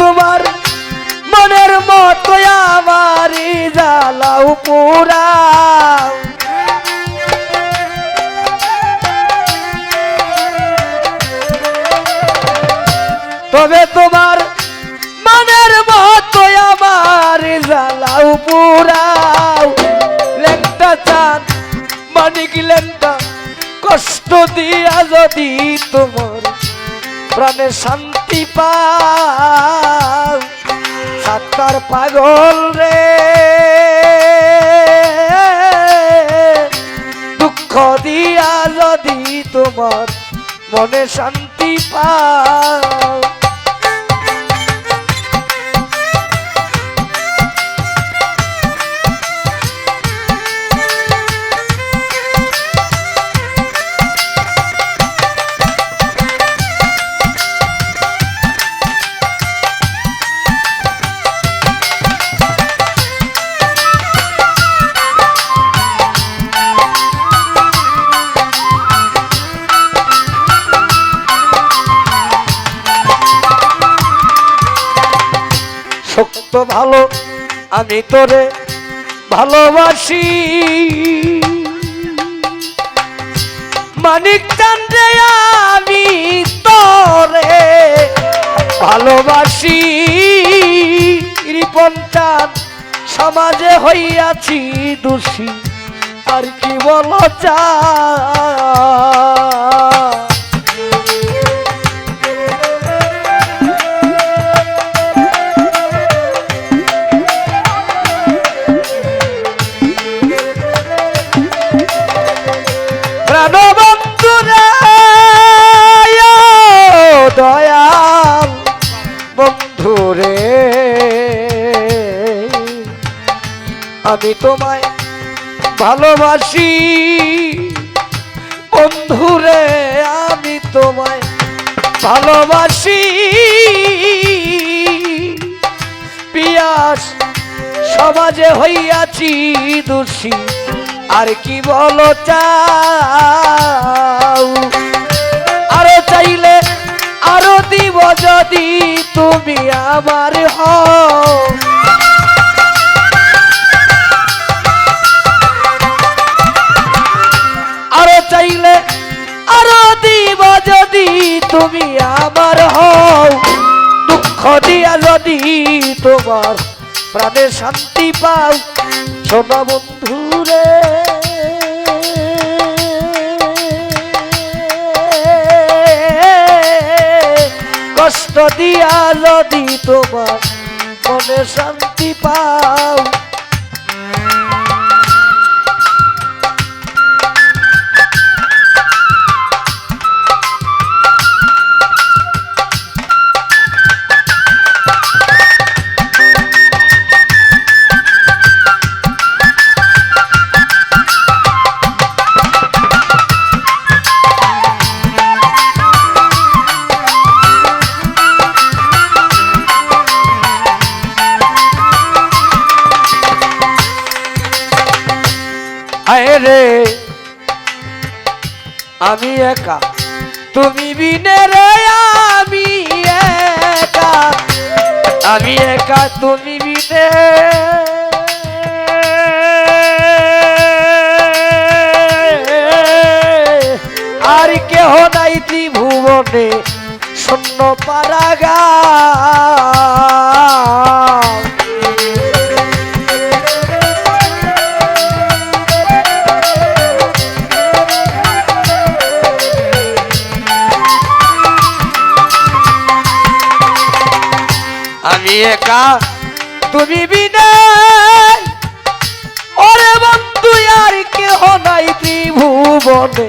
তোমার মনের মতো আমারি জ্বালাও পুরাও তবে তোমার মনের মতো আমার জ্বালাও পুরাও লেংটা চান মানিক লেংটা কষ্ট দিয়া যদি তোমার প্রাণে শান্তি পাও সাত্তার পাগল রে। দুঃখ দিয়া যদি তোমার মনে শান্তি পাও ভালো, আমি তোরে ভালোবাসি। মানিক চান্দে আমি তোরে ভালোবাসি। রিপন চাঁদ, সমাজে হইয়াছি দোষী, আর কি বল চা আমি তোমায় ভালোবাসি। বন্ধুরে, আমি তোমায় ভালোবাসি। পিয়াস সমাজে হইয়াছি দোষী, আর কি বলো চাও? আরও চাইলে আরও দিব যদি তুমি আমার হও। তুমি আমার হও। দুঃখ দিয়া যদি তোমার প্রাণে শান্তি পাও সোনা বন্ধুরে। কষ্ট দিয়া যদি তোমার মনে শান্তি পাও একা। তুমি বিনে রে আমি একা। আমি একা, তুমি বিনে। আর কেহ নাই ত্রিভুবনে, শূন্য পারাগা একা, তুমি বিনে ওরে বন্ধু, আর কেহ নাই ত্রিভুবনে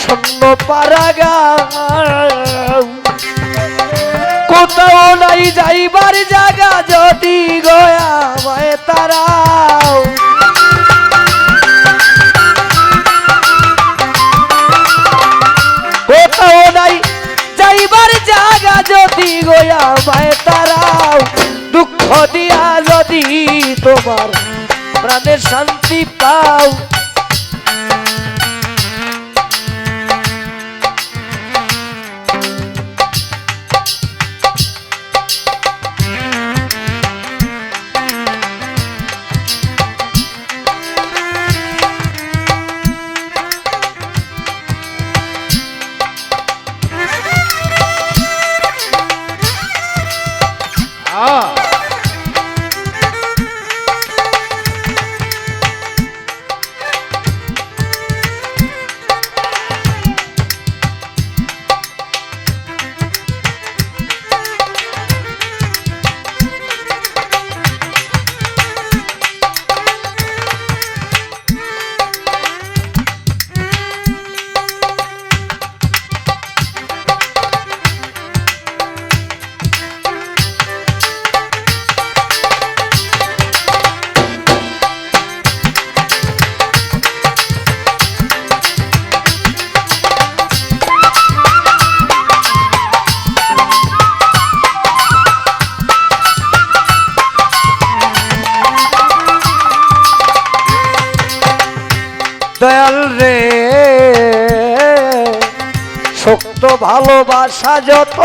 শূন্য পারাগা কোথাও নাই যাইবার জায়গা যদি গয়া তারাও। কোথাও নাই যাইবার জায়গা যদি গয়া হয় তারাও দুঃখ দিয়া যদি তোমার প্রাণের শান্তি পাও। দয়াল রে। শক্ত ভালোবাসা যত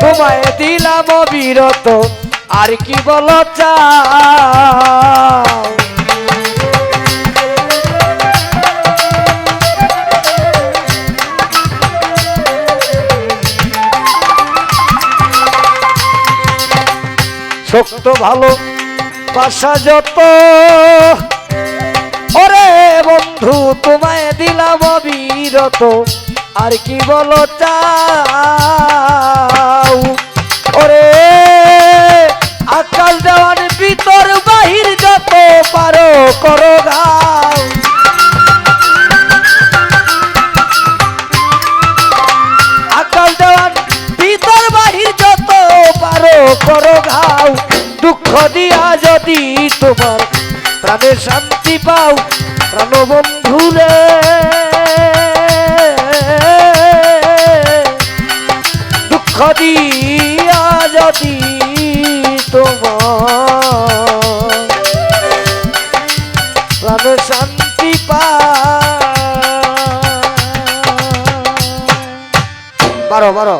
তোমায় দিলাম বিরত আর কি বল শক্ত ভালো বাসা যত। ওরে বন্ধু তোমায় দিলাম বিরত আর কি বলো চাও যদি তোমার প্রাণে শান্তি পাও প্রাণ বন্ধুরে দুঃখ দিয়া যদি তোমার প্রাণে শান্তি পা বারো বারো।